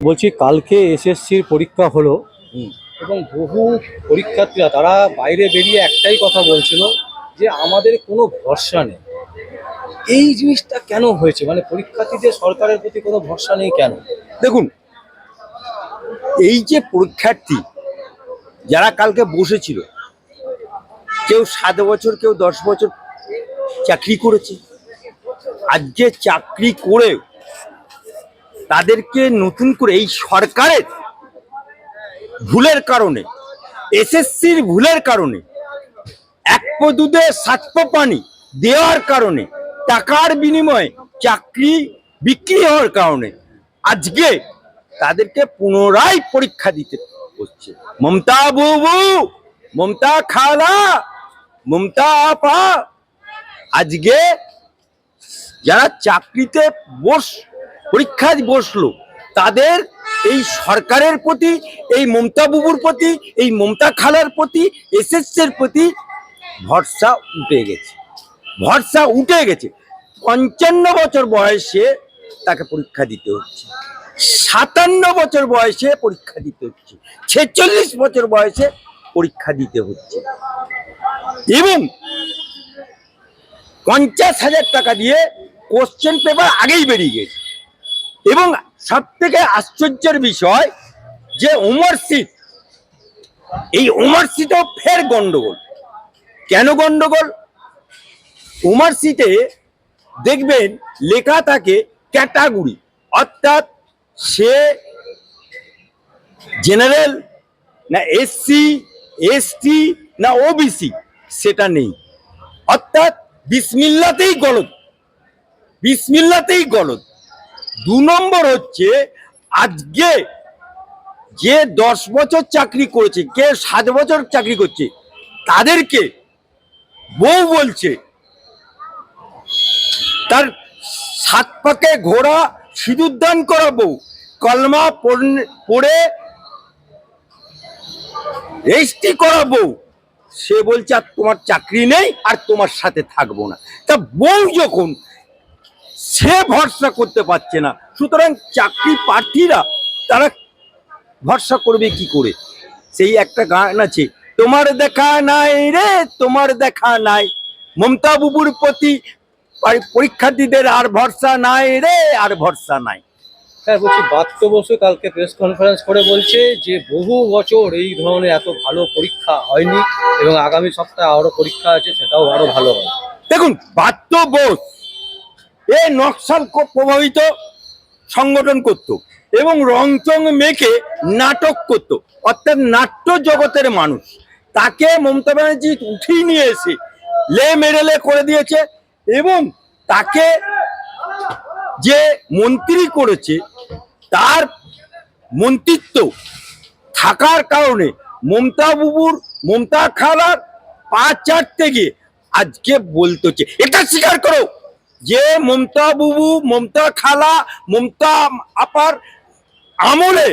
বলছি কালকে এসএসসির পরীক্ষা হলো। এবং বহু পরীক্ষার্থীরা তারা বাইরে বেরিয়ে একটাই কথা বলছিল যে আমাদের কোনো ভরসা নেই। এই জিনিসটা কেন হয়েছে? মানে পরীক্ষার্থীদের সরকারের প্রতি কোনো ভরসা নেই কেন? দেখুন এই যে পরীক্ষার্থী যারা কালকে বসেছিল কেউ সাত বছর কেউ দশ বছর চাকরি করেছে। আজকে চাকরি করে তাদেরকে নতুন করে এই সরকারের ভুলের কারণে, এসএসসির ভুলের কারণে, এক দুধে সাত পানি দেওয়ার কারণে, টাকার বিনিময়ে চাকরি বিক্রি হওয়ার কারণে আজকে তাদেরকে পুনরায় পরীক্ষা দিতে হচ্ছে। মমতা বুবু, মমতা খালা, মমতা আপা, আজকে যারা চাকরিতে বস পরীক্ষায় বসল। তাদের এই সরকারের প্রতি, এই মমতা বুবুর প্রতি, এই মমতা খালার প্রতি, এসএসসির প্রতি ভরসা উঠে গেছে। ভরসা উঠে গেছে। পঞ্চান্ন বছর বয়সে তাকে পরীক্ষা দিতে হচ্ছে। সাতান্ন বছর বয়সে পরীক্ষা দিতে হচ্ছে। ছেচল্লিশ বছর বয়সে পরীক্ষা দিতে হচ্ছে। এবং পঞ্চাশ হাজার টাকা দিয়ে কোশ্চেন পেপার আগেই বেরিয়ে গেছে। এবং সব থেকে আশ্চর্যের বিষয় যে উমর সিট এই উমর সিটও ফের গন্ডগোল। কেন গন্ডগোল? উমার সিটে দেখবেন লেখা থাকে ক্যাটাগরি, অর্থাৎ সে জেনারেল না এসসি, এসটি না ওবিসি, সেটা নেই। অর্থাৎ বিসমিল্লাতেই গলত বিসমিল্লাতেই গলত দু নম্বর হচ্ছে আজকে যে দশ বছর চাকরি করেছে, কে সাত বছর চাকরি করছে, তাদেরকে বউ বলছে, তার সাত পাকে ঘোড়া সিঁদুর দান করা বউ, কলমা পড়ে রেজিস্ট্রি করা বউ। সে বলছে, আর তোমার চাকরি নেই, আর তোমার সাথে থাকব না। তা বউ যখন সে ভরসা করতে পারছে না। সুতরাং চাকরি প্রার্থীরা তারা ভরসা করবে কি করে? সেই একটা গান আছে তোমার দেখা নাই রে তোমার দেখা নাই। মমতা বুবুর প্রতি পরীক্ষার্থীদের আর ভরসা নাই রে আর ভরসা নাই। স্যার বলছি বাত্য বসু কালকে প্রেস কনফারেন্স করে বলছে যে বহু বছর এই ধরনের এত ভালো পরীক্ষা হয়নি এবং আগামী সপ্তাহে আরও পরীক্ষা আছে সেটাও আরও ভালো হবে। দেখুন বাত্য বোস এ নকশাল প্রভাবিত সংগঠন করত এবং রংচং মেখে নাটক করত। অর্থাৎ নাট্য জগতের মানুষ। তাকে মমতা ব্যানার্জি উঠিয়ে নিয়ে এসে লে মেডেলে করে দিয়েছে এবং তাকে যে মন্ত্রী করেছে, তার মন্ত্রিত্ব থাকার কারণে মমতা বুবুর, মমতা খালার পা চাটতে গিয়ে আজকে বলতে হচ্ছে। এটা স্বীকার করো! যে মমতা বুবু মমতা খালা মমতা আপার আমলে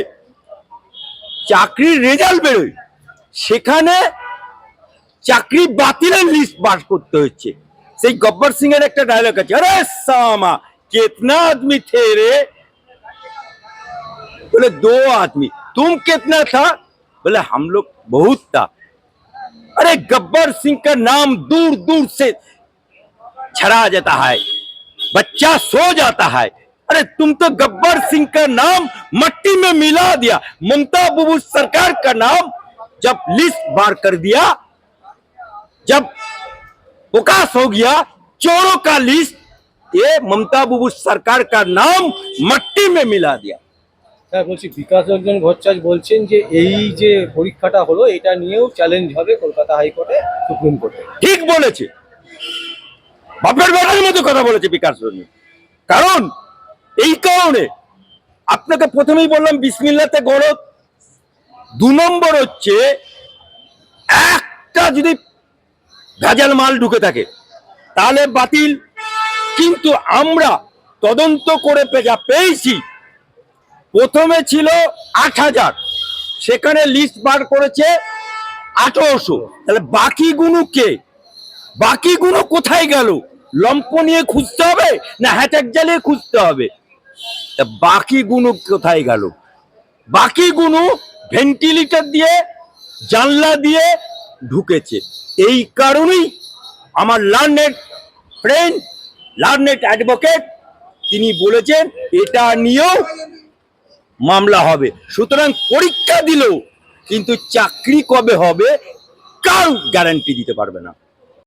চাকরির রেজাল্ট বেরোয় সেখানে চাকরি বাতিলের লিস্ট বার করতে হচ্ছে সেই গব্বর সিং এর একটা ডায়লগ আছে আরে সামা कितना आदमी थे रे बोले दो आदमी तुम कितना था बोले हम लोग बहुत था अरे गब्बर सिंह का नाम दूर दूर से छड़ा जाता है बच्चा सो जाता है अरे तुम तो गब्बर सिंह का नाम मट्टी में मिला दिया ममता बुबू सरकार का नाम जब लिस्ट बार कर दिया जब विकास हो गया चोरों का लिस्ट ये ममता बुबू सरकार का नाम मट्टी में मिला दिया স্যার বলছি বিকাশ রঞ্জন ভট্টাচার্য বলছেন যে এই যে পরীক্ষাটা হলো এটা নিয়েও চ্যালেঞ্জ হবে কলকাতা হাইকোর্টে সুপ্রিম কোর্টে ঠিক বলেছে বাপের বেটার মতো কথা বলেছে বিকাশ রঞ্জন কারণ এই কারণে আপনাকে প্রথমেই বললাম, বিসমিল্লাতে গরত দু নম্বর হচ্ছে একটা যদি ভেজাল মাল ঢুকে থাকে, তাহলে বাতিল। কিন্তু আমরা তদন্ত করে পে- যা পেয়েছি, প্রথমে ছিল আট হাজার, সেখানে লিস্ট বার করেছে আঠারোশো। তাহলে বাকিগুলো কে? বাকিগুলো কোথায় গেল? লম্প নিয়ে খুঁজতে হবে না হ্যাচাক জ্বালিয়ে খুঁজতে হবে? তা বাকিগুলো কোথায় গেল? বাকিগুলো ভেন্টিলেটর দিয়ে, জানলা দিয়ে ঢুকেছে। এই কারণেই আমার লার্নেট ফ্রেন্ড লার্নেট অ্যাডভোকেট, তিনি বলেছেন, এটা নিয়েও মামলা হবে। সুতরাং পরীক্ষা দিলেও কিন্তু চাকরি কবে হবে কার গ্যারান্টি দিতে পারবে না।